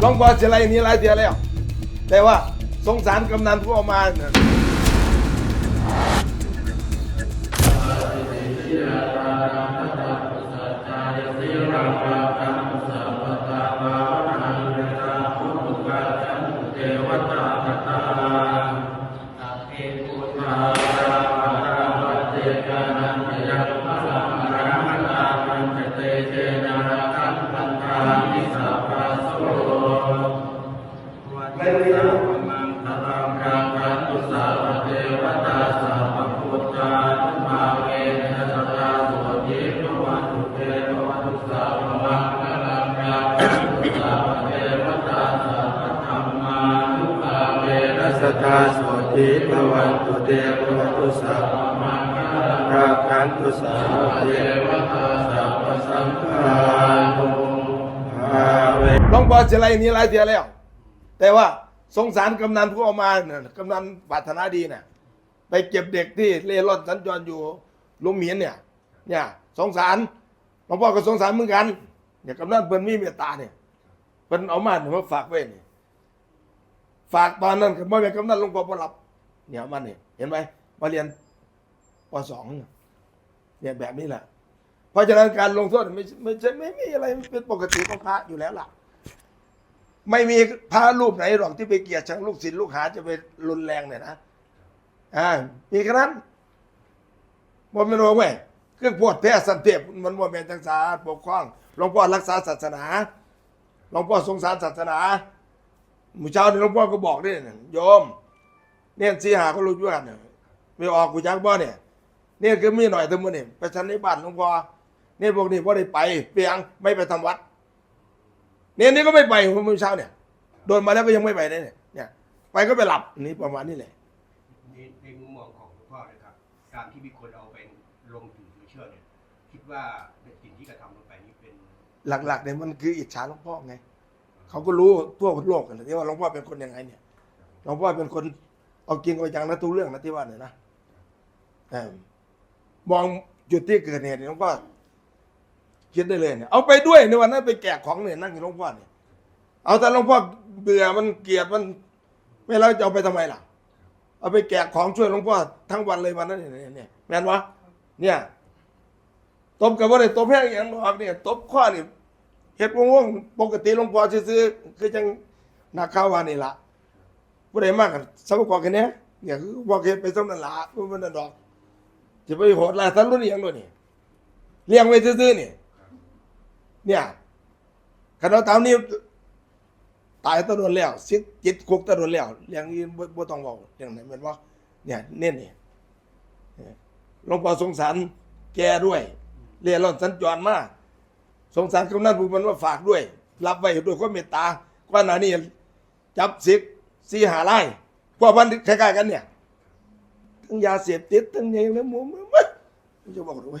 หลวงพ่อเสียอะไรนี้หลายเทียแล้ว แต่ว่าสงสารกำนันผู้เอามาเนี่ยสัทธา โสติภวันตุเตภวตุสัพพมังราคันตุสัพพเทวตาสัพพสังฆานุภาเวหลวงพ่อเสียไรนี้หลายเทียแล้ว แต่ว่าสงสารกำนันผู้เอามาเนี่ยกำนันปรารถนาดีเนี่ย ไปเก็บเด็กที่เล่ร่อนสัญจรอยู่ลุมเมียนเนี่ย เนี่ยสงสารหลวงพ่อก็สงสารเหมือนกันเนี่ยกำนันเพิ่นมีเมตตาเนี่ยเพิ่นเอามาเนี่ยมาฝากไว้เนี่ยฝากตอนนั้นก็ไม่เป็นกำนันหลวงพ่อบ่รับเนี่ยมันเนี่ยเห็นไหมมาเรียนปสองเนี่ยแบบนี้แหละเพราะฉะนั้นการลงโทษไม่ไม่ใช่ไม่มีอะไรเป็นปกติของพระอยู่แล้วล่ะ ไม่มีพระรูปไหนหรอกที่ไปเกลียดชังลูกศิษย์ลูกหาจะไปรุนแรงเนี่ยนะ อ่ามีแค่นั้นบ่แม่นว่าแม่เครื่องพวดแพ้สันเทพมันบ่แม่นจังสาปกครองหลวงพ่อรักษาศาสนาหลวงพ่อสงสารศาสนามื้เช้านี่หลวงพ่อก็บอกด้วยโยม เนี่ยสีหาก็รู้อยู่กันเนี่ยไม่ออกกูจักบ่เนี่ยเนี่ยคือมีหน่อยเท่านั้นนี่ไปชันในบ้านหลวงพ่อเนี่ยพวกนี้พอได้ไปเปียงไม่ไปทำวัด เนี่ยนี่ก็ไม่ไปเมื่อเช้าเนี่ยโดนมาแล้วก็ยังไม่ไปเนี่ยเนี่ย ไปก็ไปหลับนี่ประมาณนี้แหละ ในในมุมมองของหลวงพ่อนะครับ การที่มีคนเอาไปลงถึงถือเชื่อเนี่ย คิดว่าในสิ่งที่กระทำลงไปนี้เป็น หลักๆเนี่ยมันคืออิจฉาหลวงพ่อไงเขาก็รู้ทั่วโลกกันเลยที่ว่าหลวงพ่อเป็นคนยังไงเนี่ยหลวงพ่อเป็นคนเอาจริงเอาจังนะทุกเรื่องนะที่ว่าเนี่ยนะเออมองจุดที่เกิดเหตุเนี่ยหลวงพ่อคิดได้เลยเนี่ยเอาไปด้วยในวันนั้นไปแกะของเนี่ยนั่งอยู่หลวงพ่อเนี่ยเอาแต่หลวงพ่อเบื่อมันเกลียดมันไม่แล้วจะเอาไปทำไมล่ะ เอาไปแกะของช่วยหลวงพ่อทั้งวันเลยวันนั้นเนี่ยเนี่ยแม่นวะเนี่ยตบกับว่าได้ตบแห้งอย่างหรอกเนี่ยตบข้อนี่เห็ดวงๆปกติหลวงพ่อซื้อๆคือจังนักข่าววานี่ละผู้ใดมากกันสมกว่ากันเนี้ยเนี่ยคือบอกเห็ดไปสำนันละผู้มันนดอกจะไปโหดลายทันรุ่นอย่างด้วยนี่เลี้ยงไว้ซื้อๆนี่เนี่ยขณะตามนี้ ตายตะโดนแล้วสิจิตคุกตะโดนแล้วเรื่องนี้บ่ต้องเว้าเรื่องไหนแม่นว่าเนี่ยเน้นนี่เนี่หลวงพ่อสงสารแกด้วยเรียนร่อนสัญจรมาสงสารกำนันผู้มันว่าฝากด้วย รับไว้ด้วยความเมตตากว่าหน้านี้จับสิกสีหาไร่พวกมันคล้ายๆกันเนี่ยทั้งยาเสพติดทั้งย่างนี้หมูมันจะบอกด้วย